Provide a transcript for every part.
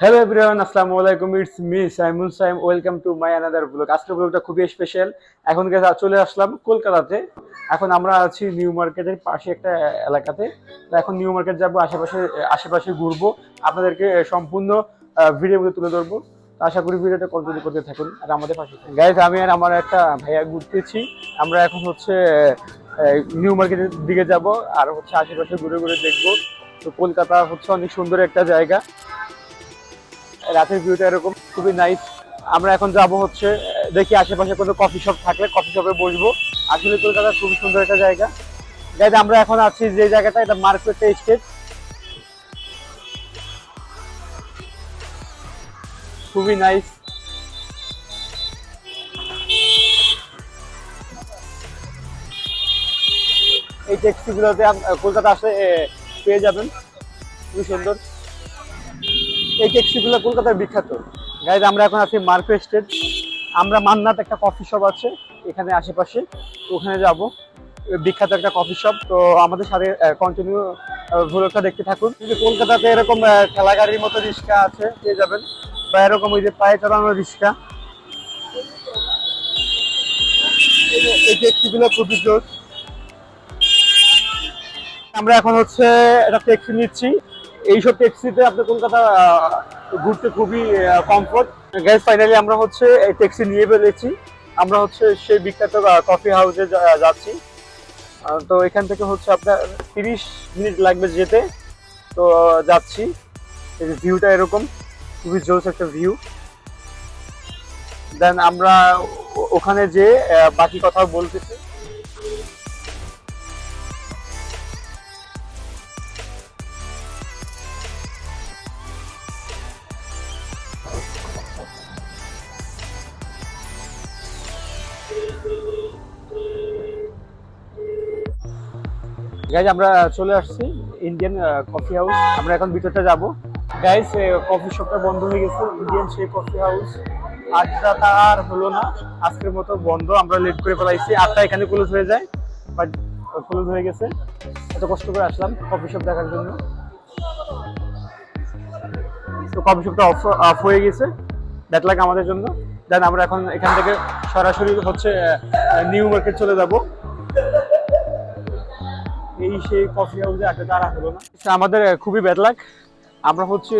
Hello everyone আসসালামু আলাইকুম it's me Saimun Saim welcome to my another blog আজকের ব্লগটা খুবই স্পেশাল এখন চলে আসলাম কলকাতাতে। এখন আমরা আছি নিউ মার্কেটের পাশে একটা এলাকাতে। এখন নিউ মার্কেট যাব, আশেপাশে আশেপাশে ঘুরবো। আপনাদেরকে সম্পূর্ণ মধ্যে তুলে ধরবো। আশা করি ভিডিওটা কন্টিনিউ করতে থাকুন আর আমাদের পাশে গাইজ আমি আর আমার একটা ভাইয়া ঘুরতেছি। আমরা এখন হচ্ছে নিউ মার্কেটের দিকে যাব আর হচ্ছে আশেপাশে ঘুরে ঘুরে দেখব। তো কলকাতা হচ্ছে অনেক সুন্দর একটা জায়গা। রাতের ভিউটা এরকম, খুবই নাইস আমরা এখন যাব হচ্ছে, দেখি আশেপাশে কোনো কফি শপ থাকলে কফি শপে বসবো। আসলে কলকাতা খুবই সুন্দর একটা জায়গা। গাইজ আমরা এখন আছি যে জায়গাটা, এটা মার্কেট স্টেট খুবই নাইস এই ট্যাক্সিগুলোতে কলকাতা আসলে পেয়ে যাবেন। খুবই সুন্দর। এই ট্যাক্সিগুলো কলকাতার বিখ্যাত। গাইজ আমরা এখন আছি মার্কেট স্টেট আমরা মান্নাত একটা কফি শপ আছে এখানে আশেপাশে। ওখানে যাব। বিখ্যাত একটা কফি শপ তো আমাদের সাথে কন্টিনিউ ভ্লগটা দেখতে থাকুন। কিন্তু কলকাতাতে এরকম আহ, ঠেলা গাড়ির মতো রিক্সা আছে পেয়ে যাবেন। বা এরকম ওই যে পায়ে চালানো রিক্সা। এই ট্যাক্সিগুলো খুবই জোর আমরা এখন হচ্ছে একটা ট্যাক্সি নিচ্ছি। এইসব ট্যাক্সিতে আপনি কলকাতা ঘুরতে খুবই কমফোর্ট গ্যাস ফাইনালি আমরা হচ্ছে এই ট্যাক্সি নিয়ে ফেলেছি। আমরা হচ্ছে সেই বিখ্যাত কফি হাউসে যাচ্ছি। তো এখান থেকে হচ্ছে আপনার তিরিশ মিনিট লাগবে যেতে। তো যাচ্ছি। এই ভিউটা এরকম, খুবই জোস একটা ভিউ দেন আমরা ওখানে যে বাকি কথা বলতেছি। গাইজ আমরা চলে আসছি ইন্ডিয়ান কফি হাউস আমরা এখন ভিতরটা যাব। গাইজ কফি শপটা বন্ধ হয়ে গেছে। ইন্ডিয়ান সেই কফি হাউস আটটা আর হলো না। আজকের মতো বন্ধ। আমরা লেট করে ফেলাইছি। আটটা এখানে ক্লোজ হয়ে যায়। বাট ক্লোজ হয়ে গেছে। এত কষ্ট করে আসলাম কফি শপ দেখার জন্য। তো কফি শপটা অফ অফ হয়ে গেছে। ব্যাড লাগ আমাদের জন্য। দেন আমরা এখন এখান থেকে সরাসরি হচ্ছে নিউ মার্কেট চলে যাব। এই সেই কফি হাউসে আড্ডা তারা হলো না। আচ্ছা, আমাদের খুবই ব্যাড লাগ আমরা হচ্ছে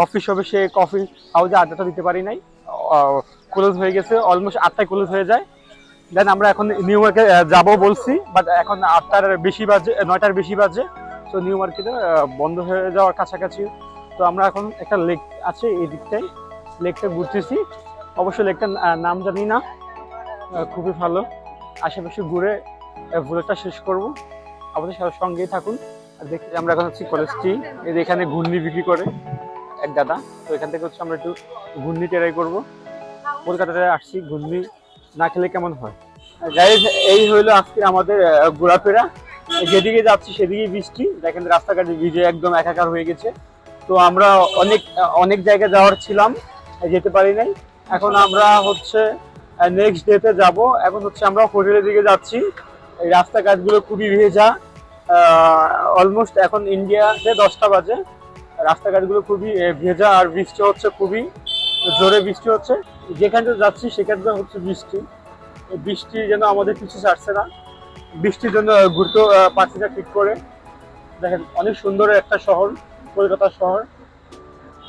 কফি শপে সে কফি হাউসে আড্ডাটা দিতে পারি নাই। ক্লোজ হয়ে গেছে অলমোস্ট আটটায় ক্লোজ হয়ে যায়। দেন আমরা এখন নিউ মার্কেট যাব বলছি বাট এখন আটটার বেশি বাজে নয়টার বেশি বাজে। তো নিউ মার্কেটে বন্ধ হয়ে যাওয়ার কাছাকাছি। তো আমরা এখন একটা লেক আছে এই দিকটায়। লেকটা ঘুরতেছি। অবশ্য লেকটার নাম জানি না। খুবই ভালো। আশেপাশে ঘুরে ভুলেটা শেষ করব। আমাদের সাথে সঙ্গেই থাকুন। আর দেখি আমরা এখন হচ্ছি কলেজ টি। এই এখানে ঘূর্ণি বিক্রি করে এক দাদা। তো এখান থেকে হচ্ছে আমরা একটু ঘূর্ণি টেরাই করব। কলকাতাতে আসছি, ঘূর্ণি না খেলে কেমন হয়? গাইজ এই হইল আজকে আমাদের ঘোরাফেরা। যেদিকে যাচ্ছি সেদিকে বৃষ্টি। দেখেন রাস্তাঘাটে ভিজে একদম একাকার হয়ে গেছে। তো আমরা অনেক অনেক জায়গায় যাওয়ার ছিলাম, যেতে পারি নাই। এখন আমরা হচ্ছে নেক্সট ডেতে যাব। এখন হচ্ছে আমরা হোটেলের দিকে যাচ্ছি। এই রাস্তাঘাটগুলো খুবই ভেজা। অলমোস্ট এখন ইন্ডিয়াতে দশটা বাজে। রাস্তাঘাটগুলো খুবই ভেজা আর বৃষ্টি হচ্ছে খুবই। জোরে বৃষ্টি হচ্ছে। যেখানে যাচ্ছি সেখানে হচ্ছে বৃষ্টি। বৃষ্টি যেন আমাদের কিছু ছাড়ছে না। বৃষ্টির জন্য ঘুরতে পারছি না ঠিক করে। দেখেন, অনেক সুন্দর একটা শহর, কলকাতা শহর।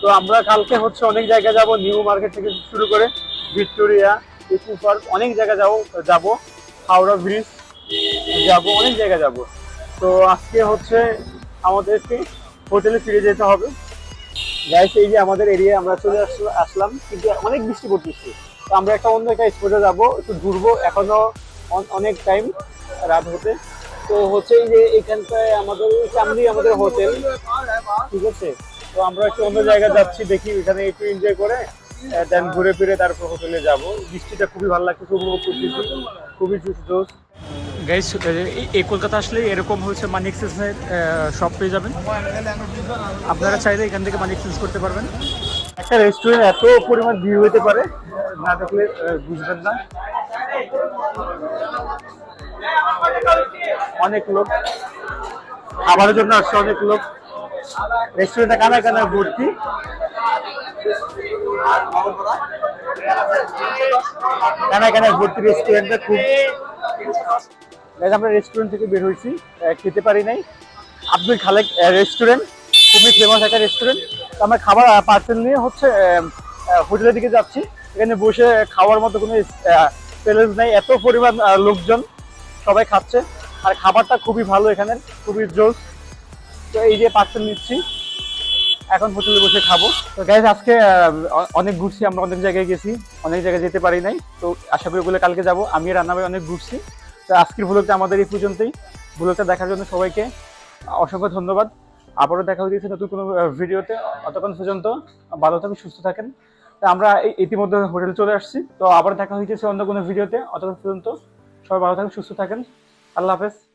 তো আমরা কালকে হচ্ছে অনেক জায়গায় যাব। নিউ মার্কেট থেকে শুরু করে ভিক্টোরিয়া। ইকো পার্ক অনেক জায়গা যাব, যাব। হাওড়া ব্রিজ যাব, অনেক জায়গা যাব। তো আজকে হচ্ছে আমাদেরকে হোটেলে ফিরে যেতে হবে। গাইস এই যে আমাদের এরিয়ায় আমরা চলে আসল- আসলাম। কিন্তু অনেক বৃষ্টি পড়তেছে। তো আমরা একটা অন্য একটা স্পটে যাব, একটু ঘুরবো। এখনও অন- অনেক টাইম রাত হতে। তো হচ্ছে যে এখানটায় আমাদের সামনেই আমাদের হোটেল। ঠিক আছে? তো আমরা একটু অন্য জায়গায় যাচ্ছি, দেখি এখানে একটু এনজয় করে। দেন ঘুরে ফিরে তারপর হোটেলে যাব। বৃষ্টিটা খুবই ভালো লাগছে উপভোগ করতেছি খুবই জোস গাইস এই কলকাতা আসলে এরকম হচ্ছে মানি এক্সচেঞ্জের শপ পেয়ে যাবেন। আপনারা চাইলে এখান থেকে মানি এক্সচেঞ্জ করতে পারবেন। একটা রেস্টুরেন্ট এত পরিমাণ ভিড় হতে পারে না দেখলে বুঝবেন না। অনেক লোক। খাবারের জন্য আসছে অনেক লোক। রেস্টুরেন্টটা কানা কানা ভর্তি। কানা কানা ভর্তি রেস্টুরেন্টটা খুব Guys, আমরা রেস্টুরেন্ট থেকে বের হয়েছি। খেতে পারি নাই। আব্দুল খালেক রেস্টুরেন্ট খুবই ফেমাস একটা রেস্টুরেন্ট তো আমরা খাবার পার্সেল নিয়ে হচ্ছে হোটেলের দিকে যাচ্ছি। এখানে বসে খাওয়ার মতো কোনো প্যালেন্স নাই। এত পরিমাণ লোকজন সবাই খাচ্ছে। আর খাবারটা খুবই ভালো এখানে খুবই জোস। তো এই যে পার্সেল নিচ্ছি। এখন হোটেলে বসে খাব। তো গাইজ আজকে অনেক ঘুরছি, আমরা অনেক জায়গায় গেছি, অনেক জায়গায় যেতে পারি নাই। তো আশা করি ওগুলো কালকে যাব। আমি রান্নাবাই অনেক ঘুরছি। তো আজকের ভ্লগটা আমাদের এই পর্যন্তই। ভ্লগটা দেখার জন্য সবাইকে অসংখ্য ধন্যবাদ। আবারও দেখা হচ্ছে নতুন কোনো ভিডিওতে। অতক্ষণ পর্যন্ত ভালো থাকেন, সুস্থ থাকেন। তো আমরা ইতিমধ্যে হোটেল চলে আসছি। তো আবার দেখা হয়েছে অন্য কোনো ভিডিওতে। অতক্ষণ পর্যন্ত সবাই ভালো থাকেন, সুস্থ থাকেন। আল্লাহ হাফেজ।